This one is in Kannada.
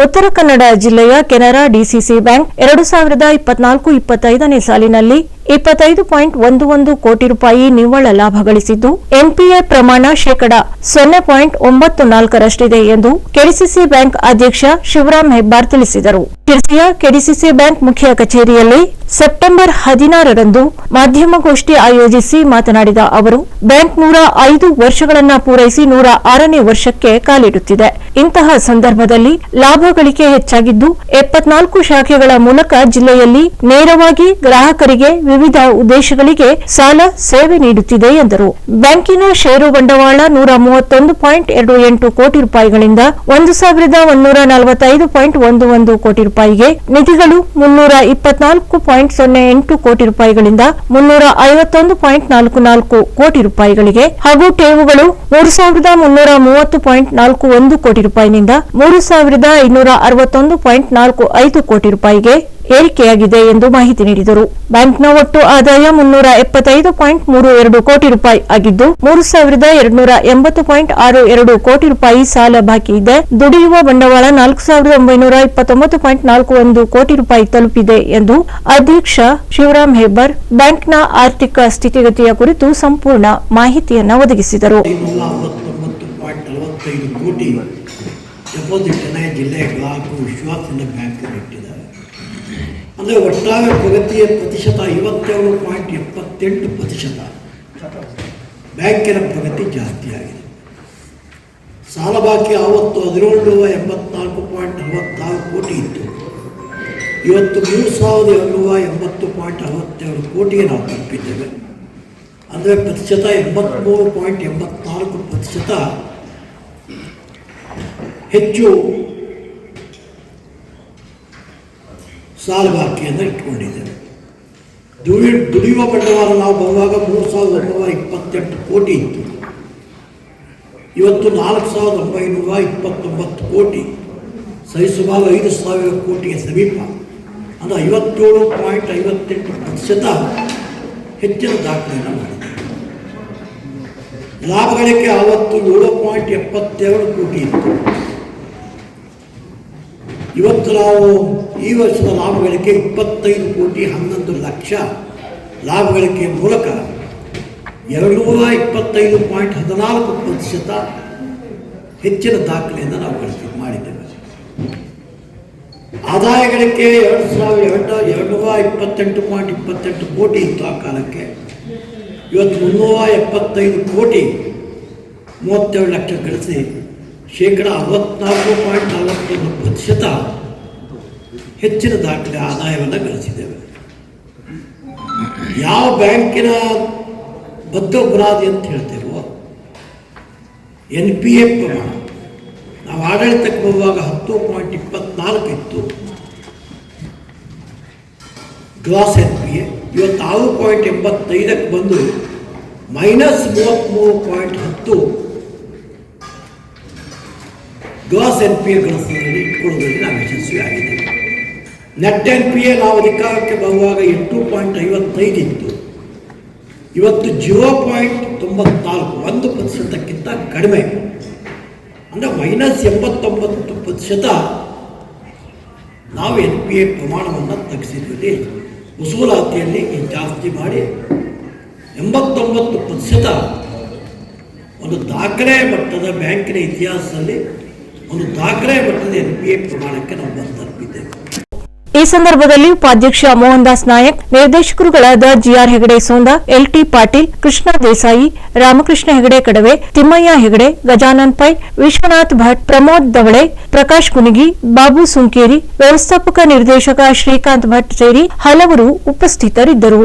ಉತ್ತರ ಕನ್ನಡ ಜಿಲ್ಲೆಯ ಕೆನರಾ ಡಿಸಿಸಿ ಬ್ಯಾಂಕ್ ಎರಡು ಸಾವಿರದ ಇಪ್ಪತ್ನಾಲ್ಕು ಇಪ್ಪತ್ತೈದನೇ ಸಾಲಿನಲ್ಲಿ ಇಪ್ಪತ್ತೈದು ಪಾಯಿಂಟ್ ಒಂದು ಒಂದು ಕೋಟಿ ರೂಪಾಯಿ ನಿವ್ವಳ ಲಾಭ ಗಳಿಸಿದ್ದು, ಎನ್ಪಿಎ ಪ್ರಮಾಣ ಶೇಕಡ ಸೊನ್ನೆ ಪಾಯಿಂಟ್ ಒಂಬತ್ತು ನಾಲ್ಕರಷ್ಟಿದೆ ಎಂದು ಕೆಡಿಸಿಸಿ ಬ್ಯಾಂಕ್ ಅಧ್ಯಕ್ಷ ಶಿವರಾಮ್ ಹೆಬ್ಬಾರ್ ತಿಳಿಸಿದರು. ಶಿರ್ಸಿಯ ಕೆಡಿಸಿಸಿ ಬ್ಯಾಂಕ್ ಮುಖ್ಯ ಕಚೇರಿಯಲ್ಲಿ ಸೆಪ್ಟೆಂಬರ್ ಹದಿನಾರರಂದು ಮಾಧ್ಯಮಗೋಷ್ಠಿ ಆಯೋಜಿಸಿ ಮಾತನಾಡಿದ ಅವರು, ಬ್ಯಾಂಕ್ ನೂರ ಐದು ವರ್ಷಗಳನ್ನ ಪೂರೈಸಿ ನೂರ ಆರನೇ ವರ್ಷಕ್ಕೆ ಕಾಲಿಡುತ್ತಿದೆ. ಇಂತಹ ಸಂದರ್ಭದಲ್ಲಿ ಲಾಭ ಗಳಿಕೆ ಹೆಚ್ಚಾಗಿದ್ದು, ಎಪ್ಪತ್ನಾಲ್ಕು ಶಾಖೆಗಳ ಮೂಲಕ ಜಿಲ್ಲೆಯಲ್ಲಿ ನೇರವಾಗಿ ಗ್ರಾಹಕರಿಗೆ ಉದ್ದೇಶಗಳಿಗೆ ಸಾಲ ಸೇವೆ ನೀಡುತ್ತಿದೆ ಎಂದರು. ಬ್ಯಾಂಕಿನ ಷೇರು ಬಂಡವಾಳ ನೂರ ಮೂವತ್ತೊಂದು ಪಾಯಿಂಟ್ ಎರಡು ಎಂಟು ಕೋಟಿ ರೂಪಾಯಿಗಳಿಂದ ಒಂದು ಸಾವಿರದ ಒಂದೂರ ನಲವತ್ತೈದು ಪಾಯಿಂಟ್ ಒಂದು ಒಂದು ಕೋಟಿ ರೂಪಾಯಿಗೆ ನಿಧಿಗಳು ಮುನ್ನೂರ ಇಪ್ಪತ್ನಾಲ್ಕು ಪಾಯಿಂಟ್ ಸೊನ್ನೆ ಎಂಟು ಕೋಟಿ ರೂಪಾಯಿಗಳಿಂದ ಮುನ್ನೂರ ಐವತ್ತೊಂದು ಪಾಯಿಂಟ್ ನಾಲ್ಕು ನಾಲ್ಕು ಕೋಟಿ ರೂಪಾಯಿಗಳಿಗೆ ಹಾಗೂ ಠೇವುಗಳು ಮೂರು ಸಾವಿರದ ಮುನ್ನೂರ ಮೂವತ್ತು ಪಾಯಿಂಟ್ ನಾಲ್ಕು ಒಂದು ಕೋಟಿ ರೂಪಾಯಿನಿಂದ ಮೂರು ಸಾವಿರದ ಐನೂರ ಅರವತ್ತೊಂದು ಪಾಯಿಂಟ್ ನಾಲ್ಕು ಐದು ಕೋಟಿ ರೂಪಾಯಿಗೆ ಏರಿಕೆಯಾಗಿದೆ ಎಂದು ಮಾಹಿತಿ ನೀಡಿದರು. ಬ್ಯಾಂಕ್ನ ಒಟ್ಟು ಆದಾಯ ಮುನ್ನೂರ ಎಪ್ಪತ್ತೈದು ಪಾಯಿಂಟ್ ಮೂರು ಎರಡು ಕೋಟಿ ರೂಪಾಯಿ ಆಗಿದ್ದು, ಮೂರು ಸಾವಿರದ ಎರಡ್ನೂರ ಎಂಬತ್ತು ಪಾಯಿಂಟ್ ಆರು ಎರಡು ಕೋಟಿ ರೂಪಾಯಿ ಸಾಲ ಬಾಕಿ ಇದೆ. ದುಡಿಯುವ ಬಂಡವಾಳ ನಾಲ್ಕು ಸಾವಿರದ ಒಂಬೈನೂರ ಇಪ್ಪತ್ತೊಂಬತ್ತು ಪಾಯಿಂಟ್ ನಾಲ್ಕು ಒಂದು ಕೋಟಿ ರೂಪಾಯಿ ತಲುಪಿದೆ ಎಂದು ಅಧ್ಯಕ್ಷ ಶಿವರಾಮ್ ಹೆಬ್ಬರ್ ಬ್ಯಾಂಕ್ನ ಆರ್ಥಿಕ ಸ್ಥಿತಿಗತಿಯ ಕುರಿತು ಸಂಪೂರ್ಣ ಮಾಹಿತಿಯನ್ನು ಒದಗಿಸಿದರು. ವಿಶ್ವಾಸದಿಂದ ಬ್ಯಾಂಕಲ್ಲಿ ಇಟ್ಟಿದ್ದಾರೆ ಅಂದರೆ ಒಟ್ಟಾರೆ ಪ್ರಗತಿಯ ಪ್ರತಿಶತ ಐವತ್ತೇಳು ಪಾಯಿಂಟ್ ಎಪ್ಪತ್ತೆಂಟು ಪ್ರತಿಶತ. ಬ್ಯಾಂಕಿನ ಪ್ರಗತಿ ಜಾಸ್ತಿ ಆಗಿದೆ. ಸಾಲ ಬಾಕಿ ಆವತ್ತು ಹದಿನೇಳು ಎಂಬತ್ನಾಲ್ಕು ಪಾಯಿಂಟ್ ಅರವತ್ತಾರು ಕೋಟಿ ಇತ್ತು. ಇವತ್ತು ಮೂರು ಸಾವಿರದ ಏಳ್ನೂರ ಎಂಬತ್ತು ಪಾಯಿಂಟ್ ಅರವತ್ತೇಳು ಕೋಟಿಗೆ ನಾವು ತಲುಪಿದ್ದೇವೆ. ಅಂದರೆ ಪ್ರತಿಶತ ಎಂಬತ್ತ್ಮೂರು ಪಾಯಿಂಟ್ ಎಂಬತ್ನಾಲ್ಕು ಪ್ರತಿಶತ ಹೆಚ್ಚು ಸಾಲ ಬಾಕಿಯನ್ನು ಇಟ್ಕೊಂಡಿದ್ದೇವೆ ದುಡಿ, ದುಡಿಯುವ ಬಂಡವಾಳ ನಾವು ಬರುವಾಗ ಮೂರು ಸಾವಿರದ ಒಂಬೈನೂರ ಇಪ್ಪತ್ತೆಂಟು ಕೋಟಿ ಇತ್ತು. ಇವತ್ತು ನಾಲ್ಕು ಸಾವಿರದ ಒಂಬೈನೂರ ಇಪ್ಪತ್ತೊಂಬತ್ತು ಕೋಟಿ. ಸರಿಸುಮಾರು ಐದು ಸಾವಿರ ಕೋಟಿಗೆ ಸಮೀಪ. ಅಂದರೆ ಐವತ್ತೇಳು ಪಾಯಿಂಟ್ ಐವತ್ತೆಂಟು ಪ್ರತಿಶತ ಹೆಚ್ಚಿನ ದಾಖಲೆಯನ್ನು ಮಾಡಿದೆ ಲಾಭಗಳಿಕೆ ಆವತ್ತು ಏಳು ಪಾಯಿಂಟ್ ಎಪ್ಪತ್ತೆರಡು ಕೋಟಿ ಇತ್ತು. ಇವತ್ತು ನಾವು ಈ ವರ್ಷದ ಲಾಭ ಗಳಿಕೆ ಇಪ್ಪತ್ತೈದು ಕೋಟಿ ಹನ್ನೊಂದು ಲಕ್ಷ ಲಾಭ ಗಳಿಕೆಯ ಮೂಲಕ ಎರಡುನೂರ ಇಪ್ಪತ್ತೈದು ಪಾಯಿಂಟ್ ಹದಿನಾಲ್ಕು ಪ್ರತಿಶತ ಹೆಚ್ಚಿನ ದಾಖಲೆಯನ್ನು ನಾವು ಗಳಿಸಿ ಮಾಡಿದ್ದೇವೆ. ಆದಾಯ ಗಳಿಕೆ ಎರಡು ಸಾವಿರ ಎರಡು ಎರಡುನೂರ ಇಪ್ಪತ್ತೆಂಟು ಪಾಯಿಂಟ್ ಇಪ್ಪತ್ತೆಂಟು ಕೋಟಿ ಇತ್ತು ಆ ಕಾಲಕ್ಕೆ. ಇವತ್ತು ಮುನ್ನೂರ ಎಪ್ಪತ್ತೈದು ಕೋಟಿ ಮೂವತ್ತೇಳು ಲಕ್ಷ ಗಳಿಸಿ ಶೇಕಡ ಅರವತ್ನಾಲ್ಕು ಪಾಯಿಂಟ್ ನಲವತ್ತೊಂದು ಪ್ರತಿಶತ ಹೆಚ್ಚಿನ ದಾಖಲೆ ಆದಾಯವನ್ನು ಗಳಿಸಿದ್ದೇವೆ. ಯಾವ ಬ್ಯಾಂಕಿನ ಬದ್ಧ ಬುನಾದಿ ಅಂತ ಹೇಳ್ತೇವೋ, ಎನ್ ಪಿ ಎ ಪ್ರಮಾಣ. ನಾವು ಆಡಳಿತಕ್ಕೆ ಬರುವಾಗ ಹತ್ತು ಪಾಯಿಂಟ್ ಇಪ್ಪತ್ನಾಲ್ಕು ಇತ್ತು. ಗ್ಲಾಸ್ ಎನ್ ಪಿ ಎ, ಇವತ್ತು ಆರು ಪಾಯಿಂಟ್ ಎಂಬತ್ತೈದಕ್ಕೆ ಬಂದು ಮೈನಸ್ ಮೂವತ್ತ್ಮೂರು ಪಾಯಿಂಟ್ ಹತ್ತು ಗ್ಲಾಸ್ ಎನ್ ಪಿ ಎ ಗಳಿಸೋದ್ರಲ್ಲಿ ಇಟ್ಕೊಳ್ಳೋದ್ರಲ್ಲಿ ನಾವು ಯಶಸ್ವಿ ನೆಟ್ ಎನ್ ಪಿ ಎ ನಾವು ಅಧಿಕಾರಕ್ಕೆ ಬರುವಾಗ ಎಂಟು ಪಾಯಿಂಟ್ ಐವತ್ತೈದು ಇತ್ತು. ಇವತ್ತು ಜೀರೋ ಪಾಯಿಂಟ್ ತೊಂಬತ್ನಾಲ್ಕು, ಒಂದು ಪ್ರತಿಶತಕ್ಕಿಂತ ಕಡಿಮೆ. ಅಂದರೆ ಮೈನಸ್ ಎಂಬತ್ತೊಂಬತ್ತು ಪ್ರತಿಶತ ನಾವು ಎನ್ ಪಿ ಎ ಪ್ರಮಾಣವನ್ನು ತಗ್ಗಿಸಿದ್ವಿ ವಸೂಲಾತಿಯಲ್ಲಿ ಜಾಸ್ತಿ ಮಾಡಿ ಎಂಬತ್ತೊಂಬತ್ತು ಪ್ರತಿಶತ ಒಂದು ದಾಖಲೆ ಮಟ್ಟದ ಬ್ಯಾಂಕಿನ ಇತಿಹಾಸದಲ್ಲಿ ಒಂದು ದಾಖಲೆ ಬರ್ತದೆ ಈ ಸಂದರ್ಭದಲ್ಲಿ ಉಪಾಧ್ಯಕ್ಷ Mohan Das Nayak, ನಿರ್ದೇಶಕರುಗಳಾದ G R Hegde Sonda, L T Patil, Krishna Desai, Ramakrishna Hegde Kadave, Thimmaiah Hegde, Gajanan Pai, Vishwanath Bhat, Pramod Davale, Prakash Kunigi, Babu Sunkeri, ವ್ಯವಸ್ಥಾಪಕ ನಿರ್ದೇಶಕ ಶ್ರೀಕಾಂತ್ ಭಟ್ ಸೇರಿ ಹಲವರು ಉಪಸ್ಥಿತರಿದ್ದರು.